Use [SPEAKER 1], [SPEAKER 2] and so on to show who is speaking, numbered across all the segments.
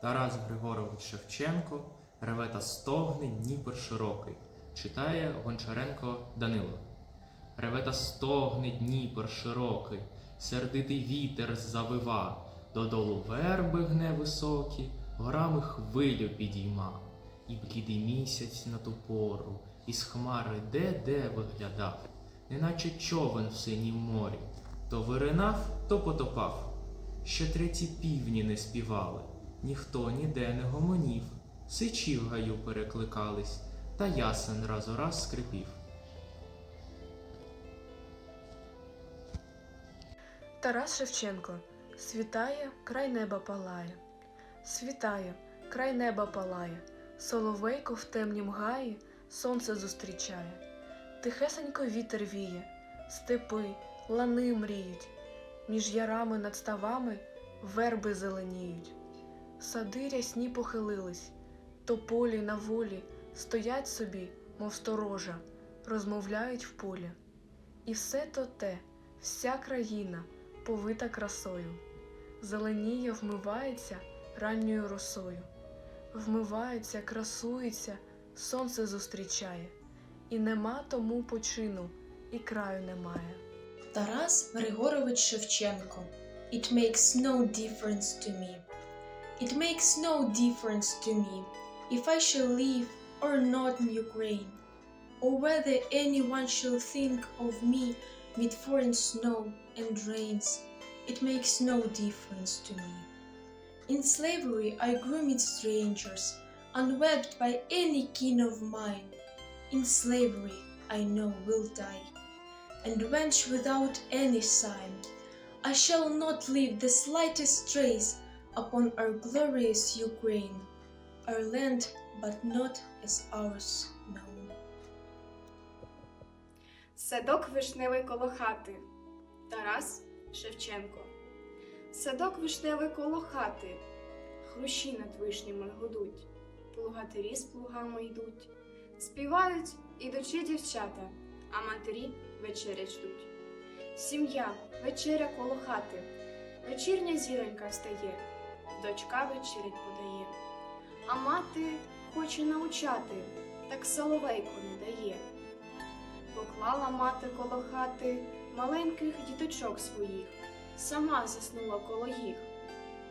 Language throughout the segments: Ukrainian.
[SPEAKER 1] Тарас Григорович Шевченко реве та стогне Дніпр широкий. Читає Гончаренко Данило. Реве та стогне Дніпр широкий, сердитий вітер завива, додолу верби гне високі, горами хвилю підійма. І блідий місяць на ту пору, із хмари де-де виглядав, неначе човен в синім морі, то виринав, то потопав. Ще треті півні не співали, ніхто ніде не гомонів, сичі в гаю перекликались, та ясен раз у раз скрипів.
[SPEAKER 2] Тарас Шевченко. Світає, край неба палає, світає, край неба палає, соловейко в темнім гаї сонце зустрічає, тихесенько вітер віє, степи, лани мріють, між ярами над ставами верби зеленіють, сади рясні похилились, тополі на волі стоять собі, мов сторожа, розмовляють в полі. І все то те, вся країна повита красою, зеленіє, вмивається ранньою росою, вмивається, красується, сонце зустрічає, і нема тому почину, і краю немає.
[SPEAKER 3] Тарас Григорович Шевченко. It makes no difference to me. It makes no difference to me if I shall live or not in Ukraine, or whether anyone shall think of me mid foreign snow and rains. It makes no difference to me. In slavery I grew mid strangers, unwebbed by any kin of mine. In slavery I know will die and wench without any sign. I shall not leave the slightest trace upon our glorious Ukraine, our land but not as ours known.
[SPEAKER 4] Садок вишневий коло хати. Тарас Шевченко. Садок вишневий коло хати. Хрущі над вишнями гудуть. Плугатирі з плугами йдуть. Співають ідучі дівчата, а матері вечерять ждуть. Сім'я, вечеря коло хати. Вечірня зіронька встає, дочка вечерять подає. А мати хоче научати, так соловейку не дає. Поклала мати коло хати маленьких діточок своїх, сама заснула коло їх.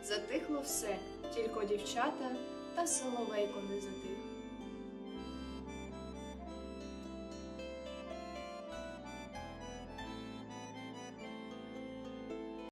[SPEAKER 4] Затихло все, тільки дівчата та соловейко не затих.